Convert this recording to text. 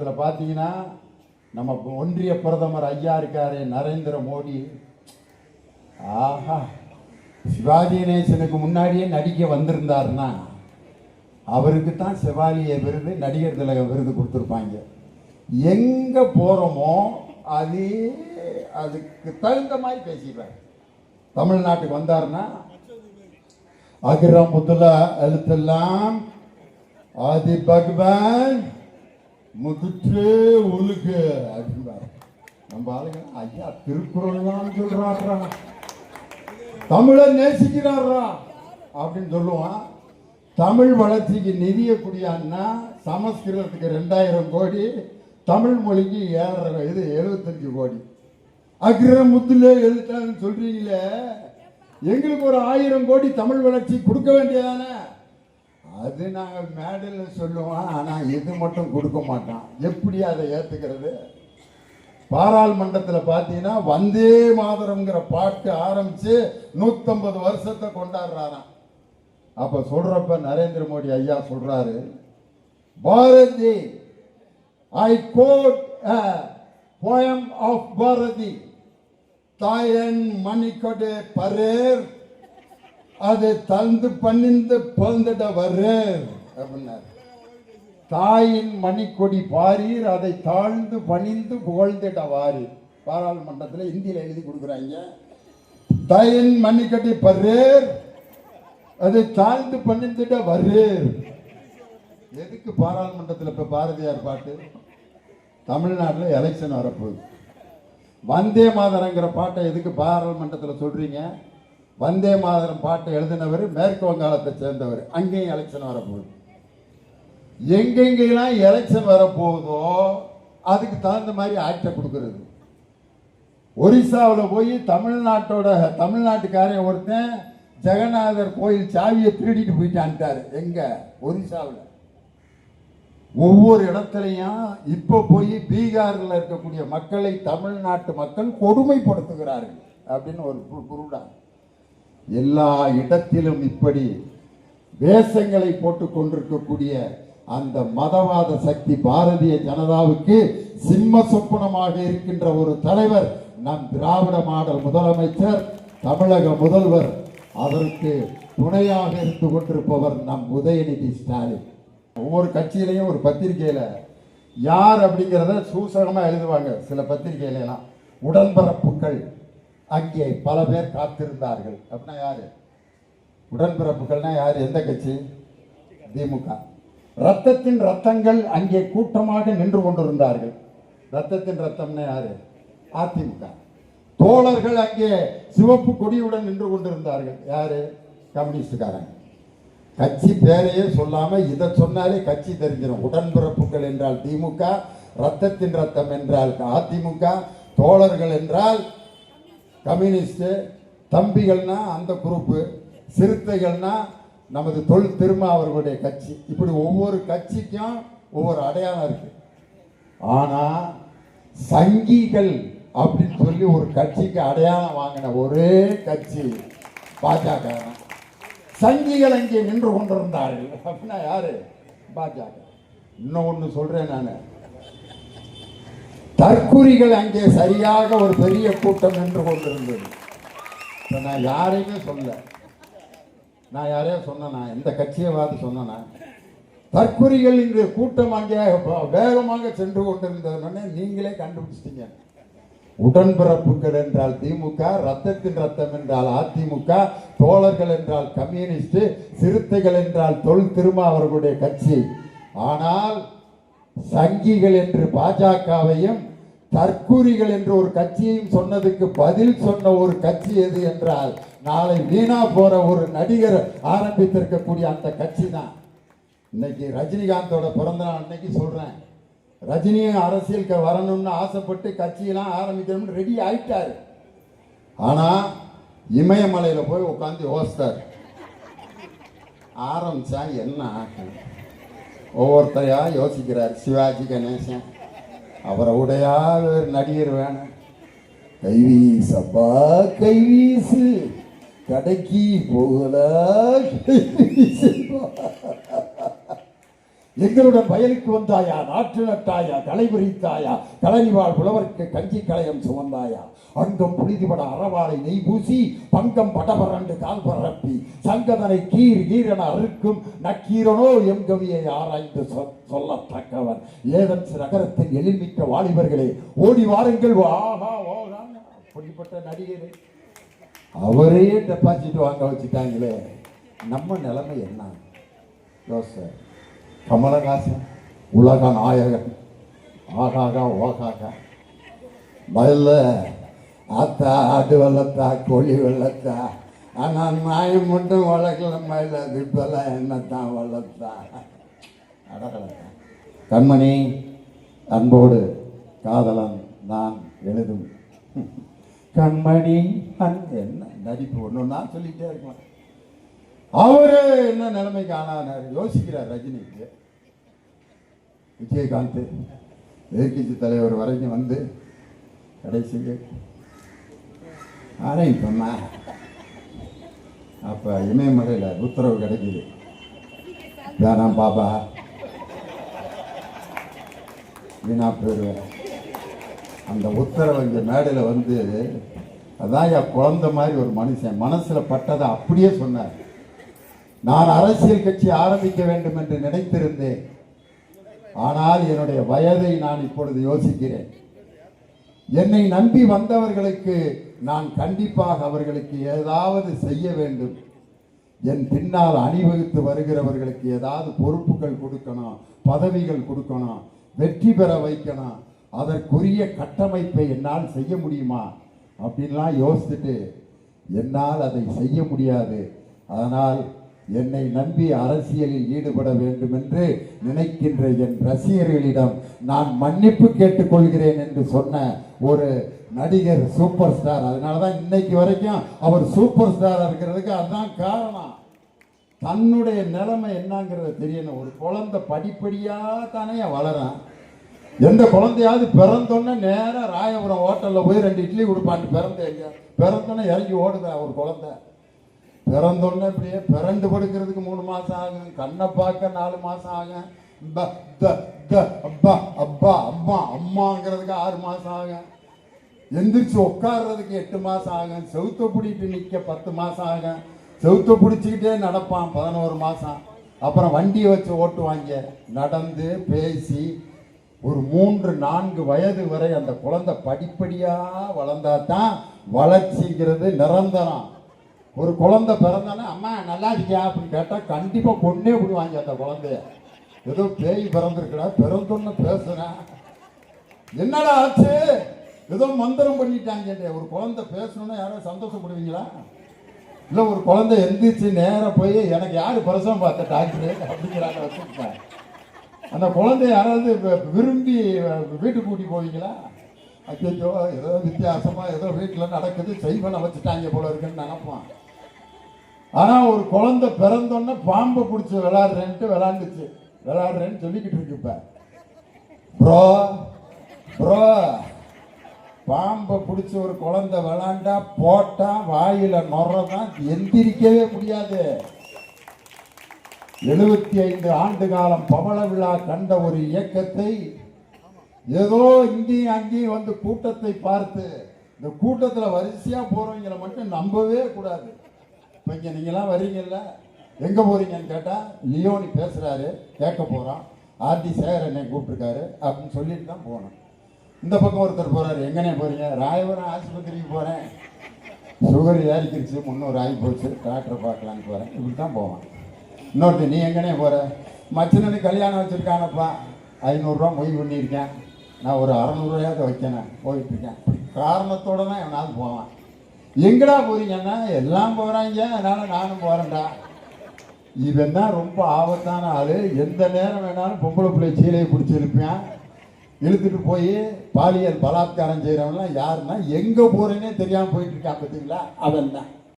பாராளுமன்றத்தில் பார்த்தீங்கன்னா நம்ம ஒன்றிய பிரதமர் ஐயா இருக்காரு நரேந்திர மோடி. ஆஹா சிவாஜி கணேசனுக்கு முன்னாடியே நடிக்க வந்திருந்தாருன்னா அவருக்கு தான் சிவாலிய விருது நடிகர் திலக விருது கொடுத்துருப்பாங்க. எங்கே போகிறோமோ அது அதுக்கு தகுந்த மாதிரி பேசிடுறாரு தமிழ்நாட்டுக்கு வந்தாருன்னா அகிரம் முதல்ல எழுத்தெல்லாம் ஆதி பகவான் முதுற்று ஒழுக அப்படின்றார். நம்ம ஆளுங்க ஐயா திருக்குறள்லாம் சொல்றாரா தமிழை நேசிக்கிறாரா அப்படின்னு சொல்லுவான். தமிழ் வளர்ச்சிக்கு நிதியை குடியான்னா சமஸ்கிருதத்துக்கு ரெண்டாயிரம் கோடி தமிழ் மொழிக்கு ஏழரை இது எழுபத்தஞ்சு கோடி. அக்கிர முத்துல எழுத்தான்னு சொல்றீங்களே. எங்களுக்கு ஒரு ஆயிரம் கோடி தமிழ் வளர்ச்சி கொடுக்க வேண்டியதானே? அது நாங்கள் மேடையில் சொல்லுவோம் ஆனால் இது மட்டும் கொடுக்க மாட்டோம் எப்படி அதை ஏற்றுக்கிறது பாராளுமன்றத்தில் பார்த்தீங்கன்னா வந்தே மாதரம்ங்கிற பாட்டு ஆரம்பித்து நூற்றம்பது வருஷத்தை கொண்டாடுறாராம். அப்போ சொல்கிறப்ப நரேந்திர மோடி ஐயா சொல்கிறாரு Bharathi I quote poem of Bharathi தாயன் மணிக்கொடை பரேர் அது தந்து பணிந்து பிறந்திட வரேர் அப்படின்னாரு. தாயின் மணிக்கொடி பாரீர் அதை தாழ்ந்து பணிந்து புகழ்ந்திட வாரீர் பாராளுமன்றத்தில் இந்தியில் எழுதி கொடுக்குறாங்க. தாயின் மணிக்கொடி பரேர் அதை தாழ்ந்து பணிந்திட வரேர் எதுக்கு பாராளுமன்றத்தில் இப்போ பாரதியார் பாட்டு? தமிழ்நாட்டில் எலெக்ஷன் வரப்போகுது. வந்தே மாதரங்கிற பாட்டை எதுக்கு பாராளுமன்றத்தில் சொல்றீங்க? வந்தே மாதரம் பாட்டை எழுதினவர் மேற்கு வங்காளத்தை சேர்ந்தவர். அங்கேயும் எலெக்ஷன் வரப்போகுது. எங்கெங்கெல்லாம் எலெக்ஷன் வரப்போகுதோ அதுக்கு தகுந்த மாதிரி ஆக்டை கொடுக்கறது. ஒரிசாவில் போய் தமிழ்நாட்டோட தமிழ்நாட்டுக்காரன் ஒருத்தன் ஜெகநாதர் கோயில் சாவியை திருடிட்டு போயிட்டான்ட்டாரு எங்க? ஒரிசாவில். ஒவ்வொரு இடத்துலையும் இப்போ போய் பீகாரில் இருக்கக்கூடிய மக்களை தமிழ்நாட்டு மக்கள் கொடுமைப்படுத்துகிறார்கள் அப்படின்னு ஒரு குருடா எல்லா இடத்திலும் இப்படி வேஷங்களை போட்டு கொண்டிருக்கக்கூடிய அந்த மதவாத சக்தி பாரதிய ஜனதாவுக்கு சிம்ம சொப்பனமாக இருக்கின்ற ஒரு தலைவர் நம் திராவிட மாடல் முதலமைச்சர் தமிழக முதல்வர். அதற்கு துணையாக இருந்து கொண்டிருப்பவர் நம் உதயநிதி ஸ்டாலின். ஒவ்வொரு கட்சியிலையும் ஒரு பத்திரிகையில யார் அப்படிங்கிறத சூசகமாக எழுதுவாங்க சில பத்திரிகையில எல்லாம் உடன்பிறப்புகள் அங்கே பல பேர் காத்திருந்தார்கள். அப்படின்னா யாரு? உடன்பிறப்புகள்னா யார்? எந்த கட்சி? திமுக. ரத்தத்தின் ரத்தங்கள் அங்கே கூட்டமாக நின்று கொண்டிருந்தார்கள். ரத்தத்தின் ரத்தம்னா யாரு? அதிமுக. தோழர்கள் அங்கே சிவப்பு கொடியுடன் நின்று கொண்டிருந்தார்கள். யாரு? கம்யூனிஸ்டுக்காரங்க கட்சி பேரையே சொல்லாமல் இதை சொன்னாலே கட்சி தெரிஞ்சிடும் உடன்பிறப்புகள் என்றால் திமுக ரத்தத்தின் ரத்தம் என்றால் அதிமுக தோழர்கள் என்றால் கம்யூனிஸ்ட் தம்பிகள்னா அந்த குரூப்பு சிறுத்தைகள்னா நமது தொல் திருமா அவர்களுடைய கட்சி. இப்படி ஒவ்வொரு கட்சிக்கும் ஒவ்வொரு அடையாளம் இருக்கு. ஆனா சங்கிகள் அப்படின்னு சொல்லி ஒரு கட்சிக்கு அடையாளம் வாங்கின ஒரே கட்சி பாஜக. சங்கிகள் அங்கே நின்று கொண்டிருந்தார்கள். அப்படின்னா யாரு? பாஜக. இன்னும் ஒன்று சொல்றேன் நான். தற்குறிகள் அங்கே சரியாக ஒரு பெரிய கூட்டம் நின்று கொண்டிருந்தது. இப்போ நான் யாரையுமே சொல்ல நான் யாரையோ சொன்னேனா எந்த கட்சியவாது சொன்னேனா தற்குறிகள் இங்கு கூட்டம் அங்கே வேகமாக சென்று கொண்டிருந்ததுன்னு நீங்களே கண்டுபிடிச்சிட்டீங்க. உடன்பிறப்புகள் என்றால் திமுக ரத்தத்தின் ரத்தம் என்றால் அதிமுக தோழர்கள் என்றால் கம்யூனிஸ்ட் சிறுத்தைகள் என்றால் தொல் திருமா அவர்களுடைய கட்சி. ஆனால் சங்கிகள் என்று பாஜகவையும் தற்கூரிகள் என்று ஒரு கட்சியையும் சொன்னதுக்கு பதில் சொன்ன ஒரு கட்சி எது என்றால் நாளை வீணா போற ஒரு நடிகர் ஆரம்பித்திருக்கக்கூடிய அந்த கட்சி தான் இன்னைக்கு ரஜினிகாந்தோட பிறந்த நாள் அன்னைக்கு சொல்றேன். ரஜினியும் அரசியலுக்கு வரணும்னு ஆசைப்பட்டு கட்சியெல்லாம் ஆரம்பிக்கணும்னு ரெடி ஆயிட்டாரு. ஆனா இமயமலையில போய் உட்காந்து யோசித்தார். ஆரம்பிச்சா என்ன ஆகும்? ஒவ்வொருத்தரையா யோசிக்கிறார். சிவாஜி கணேசன். அவரை உடையாத ஒரு நடிகர் வேணும் கைவீசப்பா கைவீசு கடைக்கு போகலா கைவீசுப்பா எங்களுடன் வயலுக்கு வந்தாயா நாற்று நட்டாயா களை விரித்தாயா களனிவாழ் புலவர்க்கு கஞ்சி களையம் சுமந்தாயா. அங்கம் புனிதிபட அறவாளை நெய் பூசி பங்கம் படபரண்டு கால் பரப்பி சங்கதனை கீர் கீரன அறுக்கும் நக்கீரனோ எம் கவியை ஆராய்ந்து சொல்- சொல்லத்தக்கவன். ஏதன்ஸ் நகரத்தின் எழில்மிக்க வாலிபர்களே ஓடி வாருங்கள். ஆஹா ஓஹா. அப்படிப்பட்ட நடிகரே. அவரே டெபாசிட் வாங்க வச்சுட்டாங்களே. நம்ம நிலைமை என்ன? யோசை கமலஹாசன் உலக நாயகன். ஆகாகா ஓகாகா. வயல்ல ஆத்தா ஆடு வெள்ளத்தா கோழி வெள்ளத்தா ஆனால் நாயை மட்டும் வளர்க்கலம்மா இல்லை இப்பெல்லாம் என்னத்தான் வளர்த்தா. கண்மணி அன்போடு காதலன் நான் எழுதும். கண்மணி அன் என்ன? நடிப்பு ஒன்று நான் சொல்லிகிட்டே இருக்கலாம். அவரு என்ன நிலைமைக்கு ஆனார் யோசிக்கிறார் ரஜினிக்கு. விஜயகாந்த் எதிர்கட்சி தலைவர் வரைக்கும் வந்து ஆனால் இப்போ நான் அப்போ இமயமலையில் உத்தரவு கிடைக்குது. வேணாம் பாபா வீணா போயிடுவேன். அந்த உத்தரவு இங்கே மேடையில் வந்து அதான் என் குழந்த மாதிரி ஒரு மனுஷன். மனசில் பட்டதை அப்படியே சொன்னார். நான் அரசியல் கட்சி ஆரம்பிக்க வேண்டும் என்று நினைத்திருந்தேன். ஆனால் என்னுடைய வயதை நான் இப்பொழுது யோசிக்கிறேன். என்னை நம்பி வந்தவர்களுக்கு நான் கண்டிப்பாக அவர்களுக்கு ஏதாவது செய்ய வேண்டும். என் பின்னால் அணிவகுத்து வருகிறவர்களுக்கு ஏதாவது பொறுப்புகள் கொடுக்கணும் பதவிகள் கொடுக்கணும் வெற்றி பெற வைக்கணும் அதற்குரிய கட்டமைப்பை என்னால் செய்ய முடியுமா? அப்படின்லாம் யோசிச்சுட்டு என்னால் அதை செய்ய முடியாது. அதனால் என்னை நம்பி அரசியலில் ஈடுபட வேண்டும் என்று நினைக்கின்ற என் ரசிகர்களிடம் நான் மன்னிப்பு கேட்டுக்கொள்கிறேன் என்று சொன்ன ஒரு நடிகர் சூப்பர் ஸ்டார். அதனால தான் இன்னைக்கு வரைக்கும் அவர் சூப்பர் ஸ்டார் இருக்கிறதுக்கு அதுதான் காரணம். தன்னுடைய நிலைமை என்னங்கிறத தெரியணும். ஒரு குழந்தை படிப்படியாக தானே வளரான் எந்த குழந்தையாவது பிறந்தோன்னே நேராக ராயபுரம் ஹோட்டலில் போய் ரெண்டு இட்லி கொடுப்பான்னு பிறந்த பிறந்தோன்னே இறங்கி ஓடுதா ஒரு குழந்தை? பிறந்தோடனே இப்படியே பிறண்டு படுக்கிறதுக்கு மூணு மாதம் ஆகும். கண்ணை பார்க்க நாலு மாதம் ஆகும். த த, த, அப்பா அப்பா அம்மா அம்மாங்கிறதுக்கு ஆறு மாதம் ஆகும். எந்திரிச்சு உட்கார்றதுக்கு எட்டு மாதம் ஆகும். செவுத்த பிடிட்டு நிற்க பத்து மாதம் ஆகும். செவுத்த பிடிச்சிக்கிட்டே நடப்பான் பதினோரு மாதம் அப்புறம் வண்டியை வச்சு ஓட்டுவாங்க. நடந்து பேசி ஒரு மூன்று நான்கு வயது வரை அந்த குழந்தை படிப்படியாக வளர்ந்தா தான் வளர்ச்சிங்கிறது நிரந்தரம். ஒரு குழந்தை பிறந்தானே அம்மா நல்லா இருக்கியா? அப்படின்னு கேட்டால் கண்டிப்பாக கொண்டே விடுவாங்க அந்த குழந்தைய. ஏதோ பேய் பிறந்திருக்கடா பிறந்தோன்னு பேசுகிறேன் என்னடா ஆச்சு? ஏதோ மந்திரம் பண்ணிட்டாங்க ஒரு குழந்தை பேசணும்னா யாரும் சந்தோஷப்படுவீங்களா? இல்லை ஒரு குழந்தை எந்திரிச்சு நேராக போய் எனக்கு யார் பிரசவம் பார்த்த டாக்டர்? அப்படிங்கிறாங்க வச்சுருக்கேன் அந்த குழந்தைய யாராவது விரும்பி வீட்டுக்கு கூட்டி போவீங்களா? அச்சோ ஏதோ வித்தியாசமாக ஏதோ வீட்டில் நடக்குது செய்வனை வச்சுட்டாங்க போல இருக்குன்னு நினைப்பான். ஆனால் ஒரு குழந்தை பிறந்தோன்னே பாம்பை பிடிச்சி விளாட்றேன்ட்டு விளாண்டுச்சு விளாட்றேன்னு சொல்லிக்கிட்டு இருக்கு இப்போ. ப்ரோ ப்ரோ பாம்பை பிடிச்சி ஒரு குழந்தை விளாண்டா போட்டா வாயில நுறதான் எந்திரிக்கவே முடியாது. எழுபத்தி ஐந்து ஆண்டு காலம் பவள விழா கண்ட ஒரு இயக்கத்தை ஏதோ இங்கேயும் அங்கேயும் வந்து கூட்டத்தை பார்த்து இந்த கூட்டத்தில் வரிசையாக போகிறவங்களை மட்டும் நம்பவே கூடாது. இப்போ இங்கே நீங்களாம் வர்றீங்கல்ல? எங்கே போகிறீங்கன்னு கேட்டால் லியோனி பேசுகிறாரு கேட்க போகிறான் ஆர்டி சேகர் என்னை கூப்பிட்டுருக்காரு அப்படின்னு சொல்லிட்டு தான் போனேன் இந்த பக்கம் ஒருத்தர் போகிறாரு எங்கனே போகிறீங்க ராயபுரம் ஆஸ்பத்திரிக்கு போகிறேன் சுகர் ஏறிக்கிருச்சு. முந்நூறு ஆகி போச்சு. டாக்டரை பார்க்கலான்னு போகிறேன் இப்படி தான் போவான். இன்னொருத்தர் நீ எங்கனே போகிற மச்சனனுக்கு கல்யாணம் வச்சுருக்கானப்பா. ஐநூறுரூவா மொய் பண்ணியிருக்கேன். நான் ஒரு அறநூறுவாயாவது வைக்கணும். போயிட்டுருக்கேன் இப்படி காரணத்தோட தான் எவனாவது போவேன். எங்கடா போறீங்கன்னா எல்லாம் போறாங்க. அதனால நானும் போறேன்டா. இவன் தான் ரொம்ப ஆபத்தான ஆளு. எந்த நேரம் வேணாலும் பொம்பளை பிள்ளை சீலையை பிடிச்சிருப்பேன் இழுத்துட்டு போய் பாலியல் பலாத்காரம் செய்கிறவன்லாம் யாருன்னா எங்கே போறேன்னே தெரியாமல் போயிட்டு இருக்கான் பார்த்தீங்களா அவன் தான்